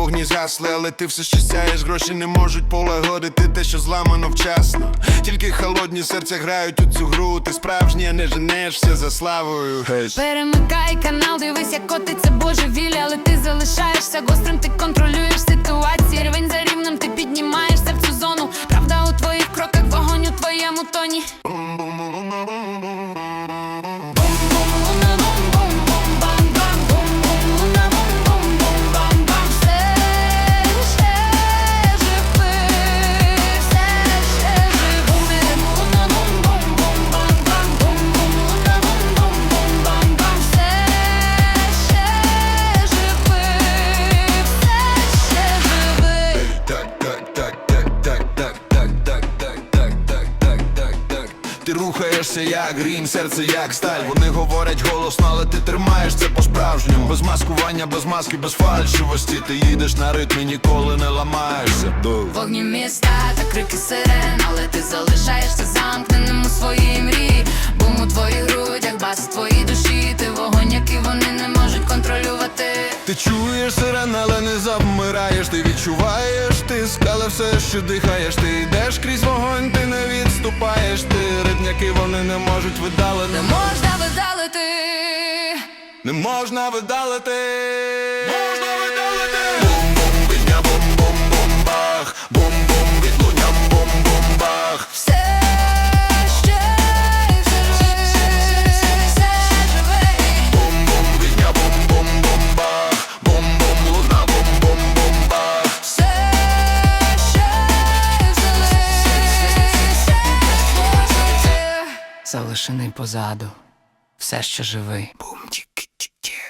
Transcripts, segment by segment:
вогні згасли, але ти все ще сяєш, гроші не можуть полагодити те, що зламано вчасно. Тільки холодні серця грають у цю гру. Ти справжній, а не женешся за славою. Перемикай канал, дивись, як котиться божевілля, але ти залишаєшся гострим, ти контролюєш ситуацію, Рівень за рівнем, ти піднімаєшся Ти як грім, серце як сталь. Вони говорять голосно, але ти тримаєш це по-справжньому. Без маскування, без маски, без фальшивості. Ти їдеш на ритмі, ніколи не ламаєшся. Вогні міста та крики сирен, але ти залишаєшся замкненим у своїй мрії. Бум у твоїх грудях, бас в твоїй душі, ти вогонь, який вони не можуть контролювати. Ти чуєш сирен, але не завмираєш, ти відчуваєш тиск, скале все, що дихаєш, ти йдеш крізь вогонь, ти не відступаєш, ти ритм, вони не можуть видалити. Не можна видалити. Не можна видалити. Залишений позаду, все ще живий.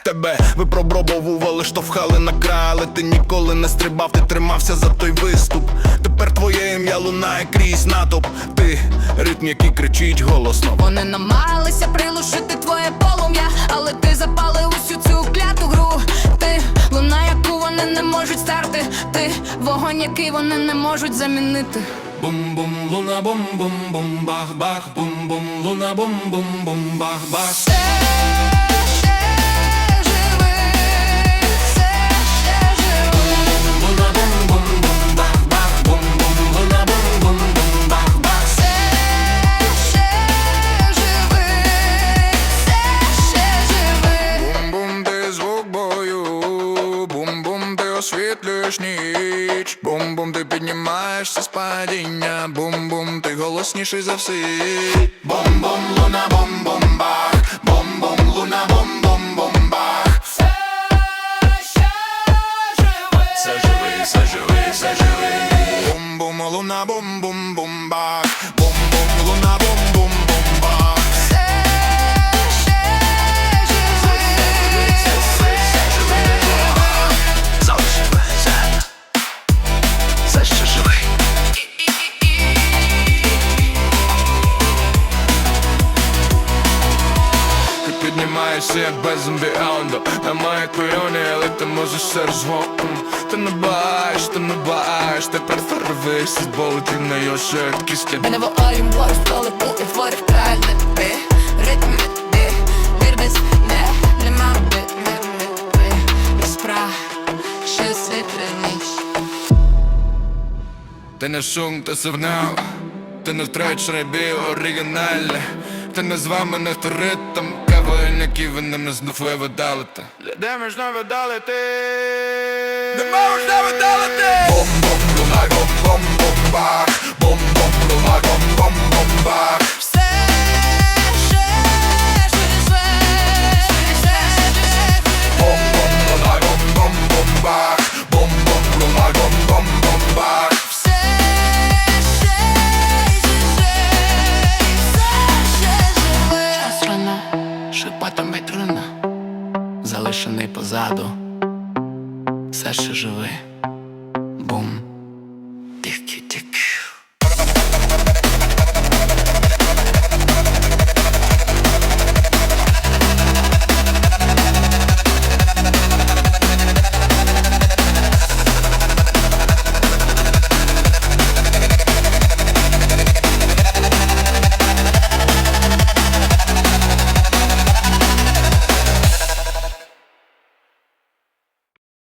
Тебе випробовували, штовхали на але ти ніколи не стрибав, ти тримався за той виступ. Тепер твоє ім'я лунає крізь натовп. Ти ритм, який кричить голосно. Вони намагалися прилушити твоє полум'я, але ти запалив усю цю кляту гру. Ти луна, яку вони не можуть старти. Ти вогонь, який вони не можуть замінити. Бум-бум, луна, бум-бум-бум, бах-бах, bum bum luna bum bum bum bah bah. Hey! Бум-бум, ти освітлюєш ніч, бум-бум, ти піднімаєшся з падіння, бум-бум, ти голосніший за всіх. Бум-бум, луна, бум-бум, бах, бум-бум, луна, бум-бум-бум, бах. Все ще живий. Все живий, все живий, все живий. Бум-бум, луна, бум-бум-бум, бах, Знаєшся як без зомбіаунду Немає клейони, але ти можеш все ржвом Ти не баєш, ти не баєш Тепер фарвишся з болу, ти не йош як кістя. Бенево айм блок, стали бул і флори вкрайне ти Ритм ти, вірність не, нема би, ми, ми, ми І справ, ще світлі ніч. Ти не шум, ти сивняв Ти не втрачу рибів оригінальне Ти не з вами не в ритм. лева и е не кива не ме сдуфе ведалата Да ме жна ведалите Не можеш да ведалите Бом бом, дунай бом бом бом бах. живи.